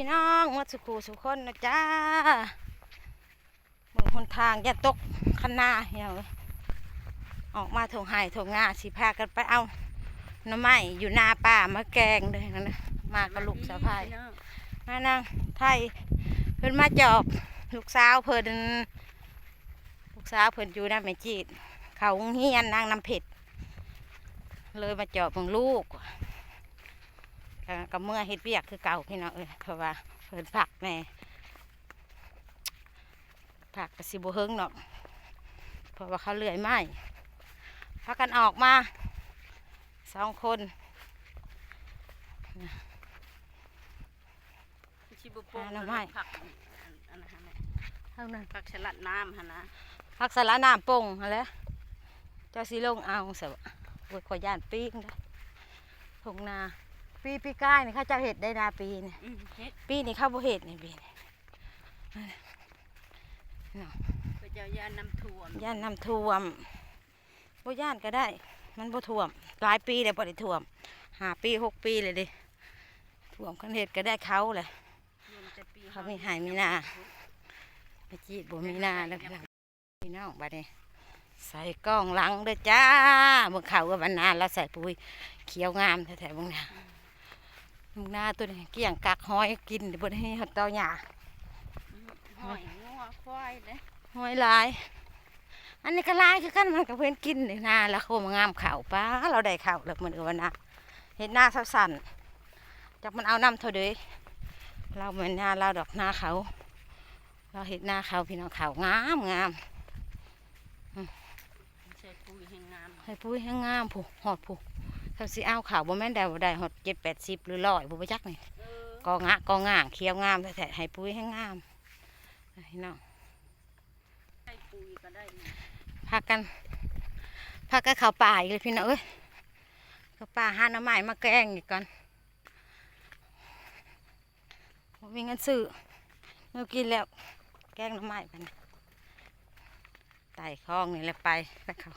พี่น้องมาสุขูสุขคนนะจ้าเมืองหนทางอย่าตกคันนาเหี่ยวเอ้ยออกมาถงไห่ถงงาสิพากันไปเอาน้ำไม้อยู่นาป่ามาแกงเลยนะนะมากับลูกสะพายมานางไทยเพิ่นมาจอบลูกสาวเพิ่นลูกสาวเพิ่นอยู่นะแม่จีดเขาโรงเฮียนนางน้ำเผ็ดเลยมาจอบของลูก ก็กับเมื่อเฮ็ดเวียกคือเก่าพี่น้องเอ้ยเพราะว่าเพิ่นผักแม่ผักกสิบเฮิงเนาะเพราะว่าเขาเลื่อยไม้พากันออกมาสองคนชิบุโปงหาหน่อไม้ผักอันนั้นฮะแม่เท่านั้นผักสลัดน้ำฮะนะผักสลัดน้ำปงอะไรเจ้าสีลงเอาเสบโอ้ยขอยย่านปีงได้ทงนา ปีปีก้ายนี่เข้าเจ้าเห็ดได้นาปีนี่อืมเฮ็ดปีนี้เข้าบ่เห็ดนี่ปีนี่พระเจ้าย่านน้ำท่วมย่านน้ำท่วมบ่ย่านก็ได้ มันบ่ท่วมหลายปีแล้วบ่ได้ท่วมห้าปีหกปีเลยเดิท่วมกันเห็ดก็ได้เขาเลยรวมแต่ปีเขามีหายมีนาไปจีดบ่มีหน้าแล้วพี่น้องพี่น้องบัดนี้ใส่กล้องหลังเด้อจ้าเมื่อเขากับวันนานแล้วใส่ปุ๋ยเขียวงามแท้ๆบางนา บางนาตัวนี้เกี่ยงกักหอยกินบนให้เตาหยาหอยงัวควายเด้หอยหลาย อันนี้ก็หลายคือกันมันก็เพื่อนกินนี่นาแล้วเขามางามข่าวป้าเราได้ข่าวแล้วมันเอวันนะเห็ดหน้าเศร้าสั่นจากมันเอาน้ำเท่าเดยเราเหมือนหน้าเราดอกหน้าเขา เราเห็ดหน้าเขาพี่น้องเขางามงามใส่ปุ๋ยแห้งงามให้ปุ้ยให้งามผู้หอดผู้ ถ้าสิเอาข่าวบ่แม่นได้บ่ได้หอดเจ็ดแปดสิบหรือร้อยบ่ไปจักนี่เออกองะกองง่างเขียวงามแท้ๆให้ปุ้ยให้งามพี่น้องใส่ปุ๋ยก็ได้นะพากันพากันเข้าป่าอีกเลยพี่น้องเอ้ยเข้าป่าหาหน่อไม้มาแกงอีกก่อนบ่มีเงินซื้อเมื่อกินแล้วแกงหน่อไม้ไปนะไต่คลองนี่แหละไปแล้วเขา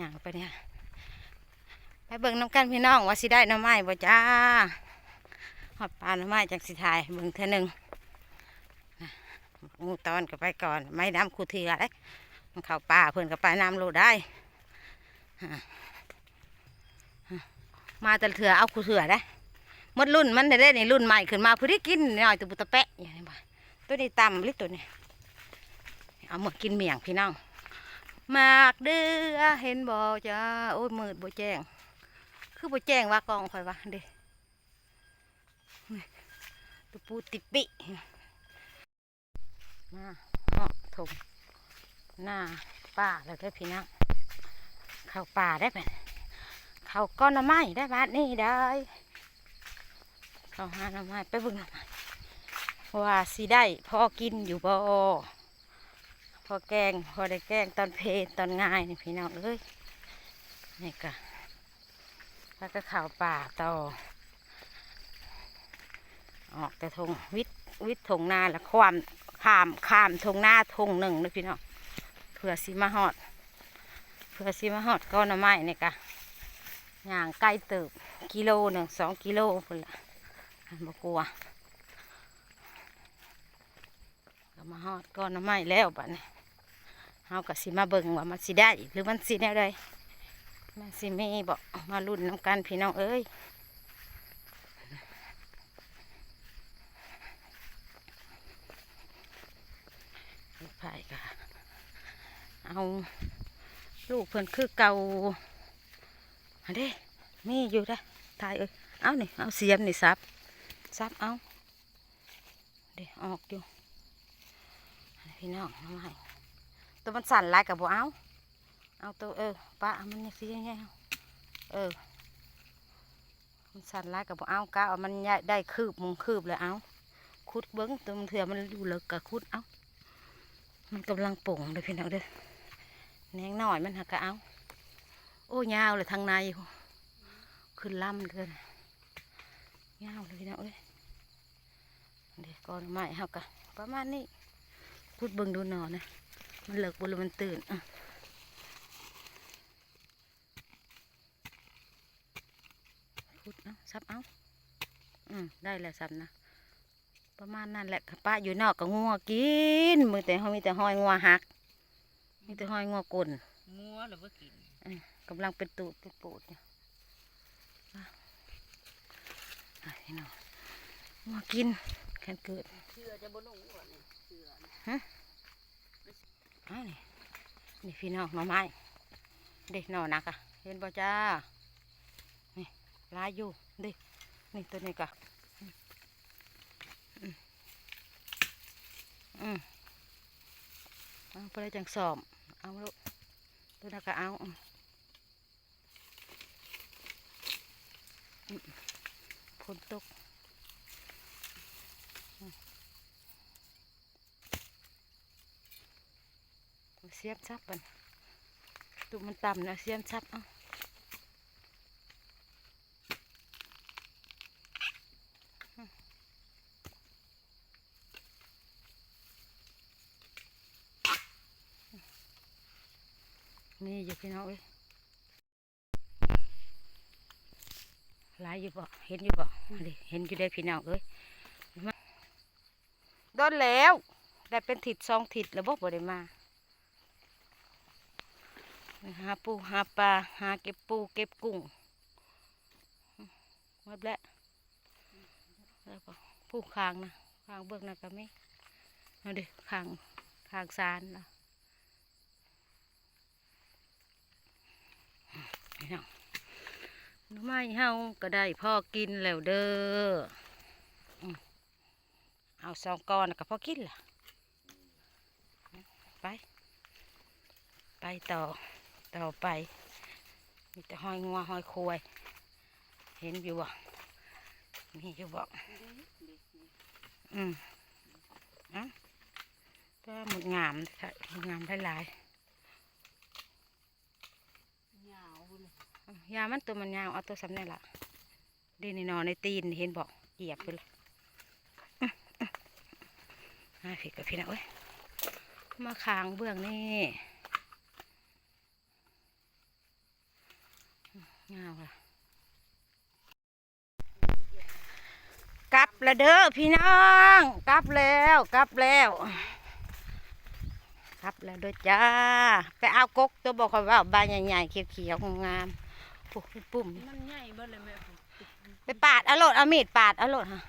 ย่างไปเนี่ย ไปเบิ่งน้ำกันพี่น้องว่าสิได้น่อไม้บ่จ้าหอดปลาน่อไม้จังสิถ่ายเบิ่งเท่อหนึงงูตอนก็ไปก่อน ไม่ดำคูเถื่อเลยมันเข้าป่าเพื่อนก็ไปน้ำโลดได้มาแต่เถื่อเอาคูเถื่อได้มดรุ่นมันได้ได้ในรุ่นใหม่ขึ้นมาเพื่อได้กินหน่อยตัวบุตะแปะอย่างนี้บ่ตัวนี้ตำลิตัวนี้เอาหมดกินเมี่ยงพี่น้องมากเดือเห็นบ่จ้าโอ้ยมืดบ่แจ้ง คือบ่แจ้งว่ากองข่อยวะเด้ตัวปูติปิมาเหาะถงหน้าป่าแล้วเด้พี่น้องเข้าป่าได้ไหมเข้าก้อนน้ำไม้ได้บาดนี้ได้เข้าหาน้ำไม้ไปบึงหน้ำไม้ว่าสิได้พอกินอยู่บ่พอแกงพอได้แกงตอนเพลตอนง่ายนี่พี่น้องเอ้ยนี่ก็ แล้วก็เข้าป่าต่อ ออกแต่ทงวิทวิททงนาแล้วความข้ามข้ามทงหน้าทงหนึ่งเลยพี่น้องเผื่อสีมาหอดเผื่อสีมาหอดก้อนน่อไม้นี่กะย่างใกล้เติบกิโลหนึ่งสองกิโลพุ่นละอันบกลัวก็มาหอดก้อนน่อไม้แล้วบัดนี้เฮากับสิมาเบิ่งว่ามันสิได้หรือมันสิแนวใด มันสิเมีบอกมาลุ้นน้ำกันพี่น้องเอ้ยไผ่กะเอาลูกเพิ่นคือเก่าอันเด้มีอยู่ได้อถ่ายเอ้ยเอานี่เอาเสียมนี่ซับซับเอาเด้ออกอยู่พี่น้องเอามาให้ตัวมันสั่นหลายกับบ่เอา เอาตัวเออปะมันนี่สิยังไงเออมันสั่นหลายกับเอากะเอามันได้คืบมุงคืบเลยเอาคุดเบิ้งตัวมันเถื่อมันอยู่เลิกกะคุดเอามันกำลังป่งเลยพี่น้องเด้อแหนงหน่อยมันหักกะเอาโอ้ยาวเลยทางในขึ้นลำเลยยาวเลยพี่น้องเอ้ยเดี๋ยวก่อนไม้หักกะประมาณนี้พูดเบิ่งดูหนอนะมันเลิกบนมันตื่นอะ พูดเอาซับเอาอืมได้แล้วซับนะ ประมาณนั้นแหละค่ะป้าอยู่นอกก็งัวกินมือแต่เขามีแต่หอยงัวหัก มีแต่หอยงัวกลนงัวหรือว่ากินกำลังเป็นตูดเป็นปูดอยู่อะอะพี่น้องงัวกินแค่นเกิดเชื่อจะบ่ลงก่อนนี่เชื่อนะอ้าวนี่นี่พี่น้องหน่อไม้เด็กหน่อนักอะเห็นบ่จ้านี่ ลายอยู่ด็นี่ตัวนี้กะอืมอืมอืมเอาไปจังสอบเอาลูกตัวนั้นก็เอาอืมอืมฝนตกเสียมซับมันตุกมันต่ำนะเสียมซับเอา นี่อยู่พี่น้องเอ้ยหลายอยู่บ่เห็นอยู่บ่ดิเห็นอยู่ได้พี่น้องเอ้ยมาโดนแล้ว ได้เป็นถิดสองถิดแล้วบ่บ่ได้มาหาปูหาปลาหาเก็บปูเก็บกุ้งหมดแล้วแล้วก็ปูคางนะคางเบื้องนะก็ไม่เอาดิคางคางซานนะ นี่เนาะหนูไม่เฮาก็ได้พ่อกินแล้วเด้อเอาสองก้อนก็พอกินล่ะไป ไปต่อต่อไปมีแต่หอยงัวหอยควยเห็นอยู่บ่มีอยู่บ่อืมอะก็หมดงามค่ะหมดงามหลายยาวเลย ๆอะ ยามันตัวมันยาวเอาตัวสำเนียละดีนี่นอนในตีนเห็นบ่เหยียบไปเลยอื้ออื้พี่กับพี่นะเอ้ยมาคางเบื้องนี่งาวละกลับล้วเด้อพี่น้องกลับแล้วกลับแล้วกลับแล้วเด้อจ้าไปเอากกตัวบอกเขาว่าใบใหญ่ๆเขียวๆงาม ปุ๊บปุ่มมันใหญ่เบิดเลยแม่ผมไปปาดเอาโลดเอามีดปาดเอาโลดฮะ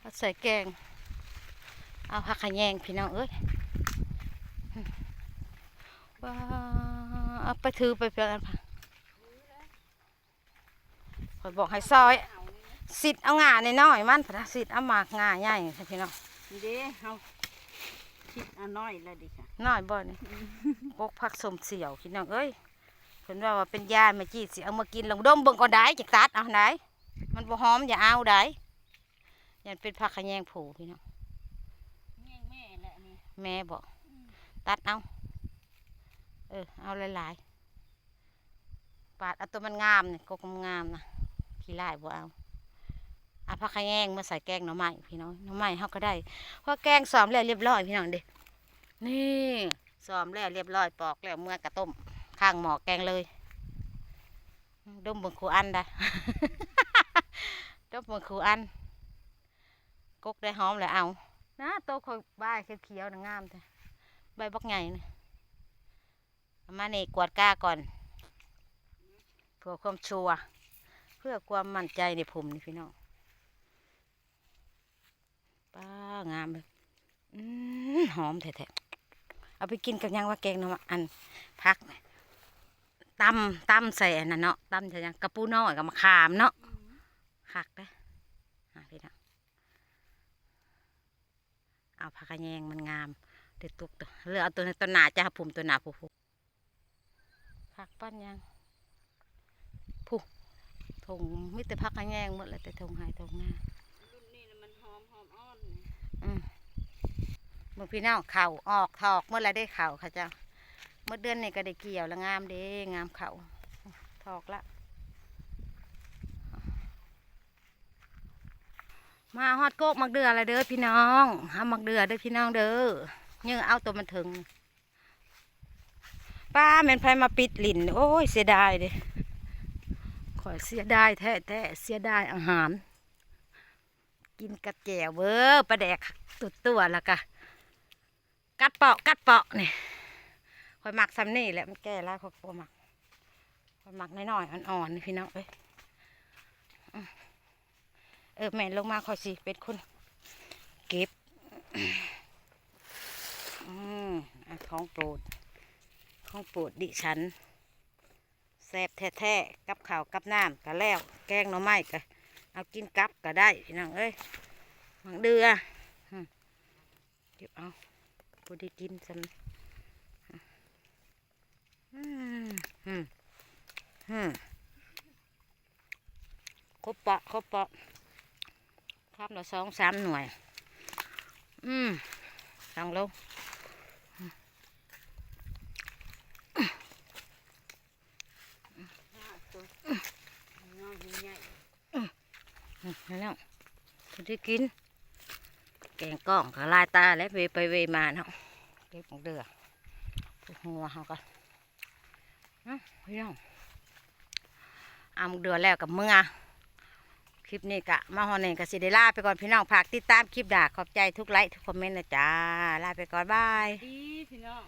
เอาใส่แกง เอาผักขะแยงพี่น้องเอ้ยว้าเอาไปถือไปเพื่อนพัคอยบอกให้ซอยเอานี่นะสิทธิ์เอางาในน้อยๆมันพระสิทธิ์เอาหมากงาใหญ่ค่ะพี่น้องนี่เด้เฮาคิดอันน้อยแล้วดิค่ะน้อยบ่นี่พกผักสมเสียวพี่น้องเอ้ยเพิ่นว่าว่าเป็นยาแม่จีสิเอามากินลองดมเบิ่งก่อนได้จักตัดเอาไหนมันบ่หอมอย่าเอาได้ยันเป็นผักขะแยงผูพี่น้องแง่งแม่แหละนี่แม่บอกตัดเอาเออเอาหลายๆปาดเอาตัวมันงามนี่กกมันงามนะขี้ไล่บ่เอาเอาผักขะแยงมาใส่แกงหน่อไม้พี่น้องหน่อไม้เขาก็ได้เพราะแกงซ้อมแล้วเรียบร้อยพี่น้องเด็นี่ซ้อมแล้วเรียบร้อยปอกแล้วเมื่อกระต้ม ข้างหม้อแกงเลยดมเบิ่งครูอันได้ดมเบิ่งครูอันกกได้หอมแล้วเอานะโตคอยบ้ายเขียวๆนะงามแต่ใบบักใหญ่นะเอามานี่กวาดก้าก่อน เพื่อความชัวร์เพื่อความมั่นใจในผมนี่พี่น้องป้างามเลยอืมหอมแท้ๆเอาไปกินกับหยังว่าแกงเนาะอันพักน่ะ ตำตำใส่อันนั้นเนาะตำใส่หยังกระปูน้อยกับมะขามเนาะคักเด้ออะพี่น้องเอาผักกระแยงมันงามเด็ดตุกตัวเลือกเอาตัวในตัวหนาจ้าผมตัวหนาผู้ผู้ผักปั้นยังผู้ทงมิแต่ผักกระแยงหมดเลยแต่ทงหายทงหน้ารุ่นนี้น่ะมันหอมหอมอ่อนนี่อืมมึงพี่น้องเข่าออกถอกเมื่อไรได้เข่าค่ะเจ้าเมื่อเดือนนี้ก็ได้เกี่ยวแล้วงามเด้งามเข่าถอกละ มาฮอดโกกมักเดืออะไรเด้อพี่น้องหามักเดือเด้อพี่น้องเด้อเนื้อเอาตัวมันถึงป้าแม่นไผมาปิดลิ้นโอ้ยเสียดายเด้ขอเสียดายแท้แท้เสียดายอาหาร กินกับแจ่วเบ้อปลาแดกตุดตัวแล้วก็กัดเปาะกัดเปาะเนี่ย คอยหมักซ้ำนี่แหละมันแก่แล้วคอยหมักคอยหมักน้อยๆอ่อนๆนี่พี่น้องเอ้ยเออแม่ลงมาคอยสิเป็นคนเก็บอืมอของโปรดของโปรดดิฉันแซ่บแท้ๆกับข้าวกับน้ำก็แล้ว แกงหน่อไม้ก็เอากินกับก็ได้พี่น้องเอ้ยหมังเดือเก็บเอาพอด้กินซ้ำอืมอืมอืม ครบปะครบปะครับละสองสามหน่วย อืมลองลงห้าตัวน้องใหญ่อืมแล้วพอได้กิน แกงกล้องก็ลายตาแล้วเวไปเวมาเนาะเก็บของเดือพวกหัวเขาก็อะ พี่น้องเอาหมกเดือแล้วกับเมื่อคลิปนี้กะมาฮอนเองกับสิเดล่าไปก่อนพี่น้องฝากติดตามคลิปด่าขอบใจทุกไลค์ทุกคอมเมนต์นะจ้าลาไปก่อนบายดีพี่น้อง